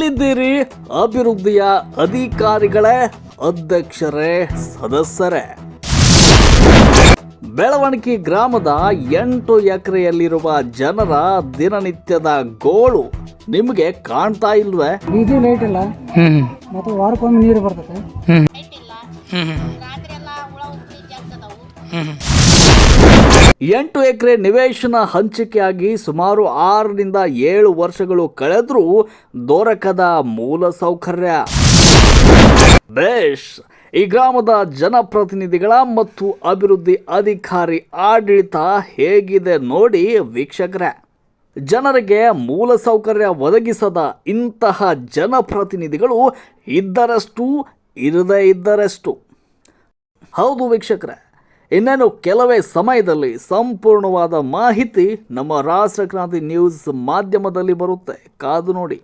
ಎಲ್ಲಿದ್ದೀರಿ ಅಭಿವೃದ್ಧಿಯ ಅಧಿಕಾರಿಗಳೇ ಅಧ್ಯಕ್ಷರೇ ಸದಸ್ಯರೇ. ಬೆಳವಣಿಗೆ ಗ್ರಾಮದ ಎಂಟು ಎಕರೆಯಲ್ಲಿರುವ ಜನರ ದಿನನಿತ್ಯದ ಗೋಳು ನಿಮಗೆ ಕಾಣ್ತಾ ಇಲ್ವೇ? ಬೀದಿ ಲೈಟ್ ಇಲ್ಲ. ಹ್ಮ್ ಮತ್ತು ವಾರಕ್ಕೊಮ್ಮೆ ನೀರು ಬರ್ತೈತೆ ಎಂಟು ಎಕರೆ ನಿವೇಶನ ಹಂಚಿಕೆಯಾಗಿ ಸುಮಾರು ಆರರಿಂದ ಏಳು ವರ್ಷಗಳು ಕಳೆದರೂ ದೊರಕದ ಮೂಲ ಸೌಕರ್ಯ. ಬೇಶ್ ಈ ಗ್ರಾಮದ ಜನಪ್ರತಿನಿಧಿಗಳ ಮತ್ತು ಅಭಿವೃದ್ಧಿ ಅಧಿಕಾರಿ ಆಡಳಿತ ಹೇಗಿದೆ ನೋಡಿ ವೀಕ್ಷಕರೇ. ಜನರಿಗೆ ಮೂಲ ಸೌಕರ್ಯ ಒದಗಿಸದ ಇಂತಹ ಜನಪ್ರತಿನಿಧಿಗಳು ಇದ್ದರಷ್ಟು, ಇರದೇ ಇದ್ದರಷ್ಟು. ಹೌದು ವೀಕ್ಷಕರೇ. ಇನ್ನೇನು ಕೆಲವೇ ಸಮಯದಲ್ಲಿ ಸಂಪೂರ್ಣವಾದ ಮಾಹಿತಿ ನಮ್ಮ ರಾಷ್ಟ್ರಕ್ರಾಂತಿ ನ್ಯೂಸ್ ಮಾಧ್ಯಮದಲ್ಲಿ ಬರುತ್ತೆ. ಕಾದು ನೋಡಿ.